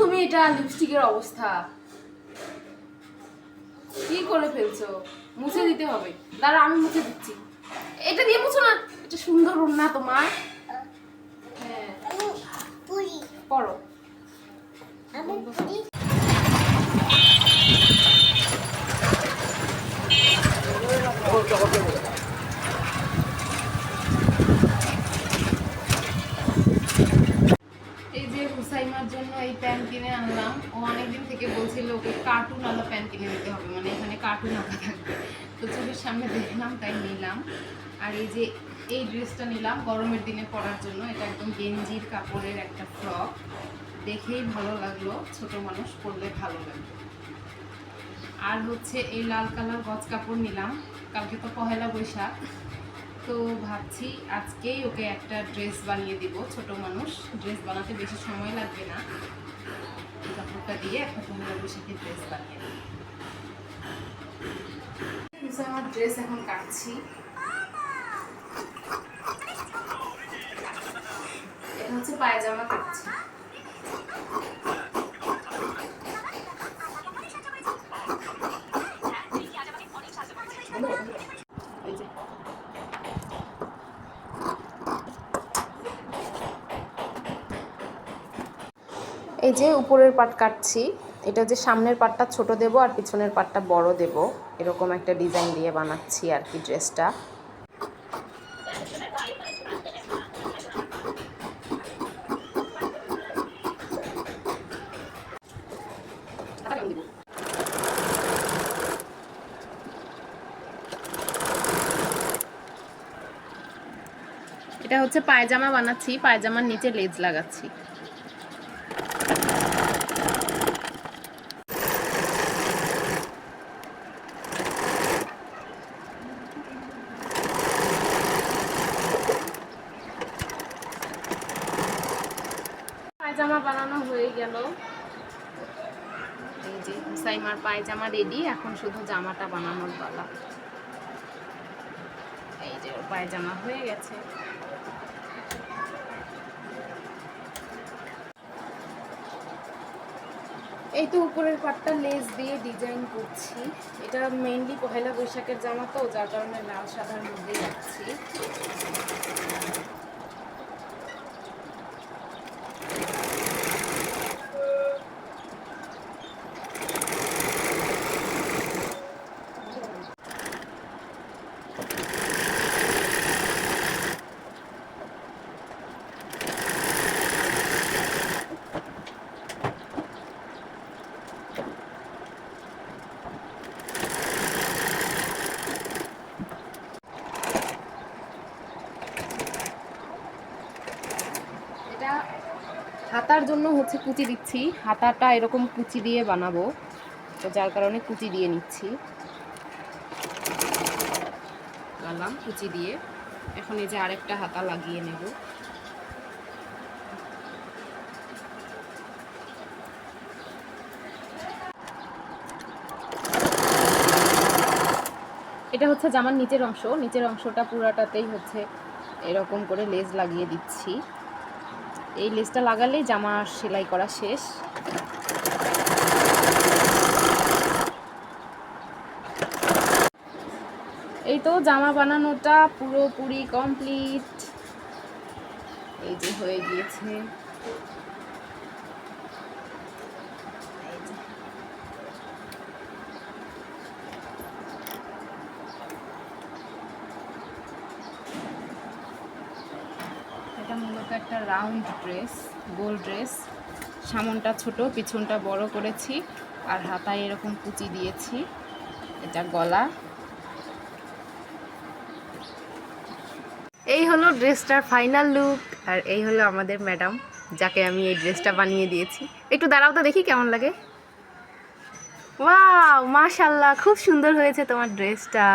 তুমি? এটা লিপস্টিকের অবস্থা। কি করে ফেলছো? মুছে দিতে হবে। দাঁড়া আমি মুছে দিচ্ছি। এটা দিয়ে মুছো না। এটা সুন্দর না তোমার। হ্যাঁ। পড়ো আমি পুরি এই যে জন্য এই প্যান্ট কিনে আনলাম। ও অনেকদিন থেকে বলছিল, ওকে কার্টুন আলা প্যান্ট কিনে দিতে হবে মানে এখানে কার্টুন আঁকা থাকবে। তো চোখের সামনে দেখলাম, তাই নিলাম। আর এই যে এই ড্রেসটা নিলাম গরমের দিনে পরার জন্য, এটা একদম গেঞ্জির কাপড়ের একটা ফ্রক দেখেই ভালো লাগল, ছোট মানুষ পরলে ভালো লাগবে। আর হচ্ছে এই লাল কালার গজ কাপড় নিলাম। কালকে তো পহেলা বৈশাখ। তো ভাবছি আজকেই ওকে একটা ড্রেস বানিয়ে দিব, ছোট মানুষ। ড্রেস বানাতে বেশি সময় লাগবে না। কাপড়টা দিয়ে একটা পহেলা বৈশাখের ড্রেস বানিয়ে দিব আমার ড্রেস এখন কাটছি। এটা হচ্ছে পায়জামা কাটছি। এই যে উপরের পাট কাটছি, এটা যে সামনের পাটটা ছোট দেব আর পিছনের পাটটা বড় দেব, এরকম একটা ডিজাইন দিয়ে বানাচ্ছি আর কি ড্রেসটা। এটা হচ্ছে পায়জামা বানাচ্ছি, পায়জামার নিচে লেজ লাগাচ্ছি। পায়জামা বানানো হয়ে গেল। এই যে হুসাইমার পায়জামা রেডি এখন শুধু জামাটা বানানোর পালা। এই যে ওর পায়জামা হয়ে গেছে। এই তো উপরের পাটটা লেস দিয়ে ডিজাইন করছি। এটা মেইনলি পহেলা বৈশাখের জামা তো, যার কারণে লাল, সাদার মধ্যেই রাখছি এটা হাতার জন্য হচ্ছে কুচি দিচ্ছি। হাতাটা এরকম কুচি দিয়ে বানাবো। তো যার কারণে কুচি দিয়ে নিচ্ছি। লাগালাম কুচি দিয়ে। এখন এই যে আরেকটা হাতা লাগিয়ে নেব। এটা হচ্ছে জামার নিচের অংশ। নিচের অংশটা পুরাটাতেই হচ্ছে এরকম করে লেজ লাগিয়ে দিচ্ছি। এই লেসটা লাগালেই জামা সেলাই করা শেষ। এই তো জামা বানানোটা পুরোপুরি কমপ্লিট। এই যে হয়ে গিয়েছে। এটা মূলত একটা রাউন্ড ড্রেস, গোল ড্রেস। সামনটা ছোট, পিছনটা বড় করেছি আর হাতায় এরকম কুচি দিয়েছি। এটা গলা। এই হলো ড্রেসটার ফাইনাল লুক আর এই হলো আমাদের ম্যাডাম, যাকে আমি এই ড্রেসটা বানিয়ে দিয়েছি। একটু দাঁড়াও তো দেখি কেমন লাগে। ওয়াও মাশাল্লাহ খুব সুন্দর হয়েছে তোমার ড্রেসটা।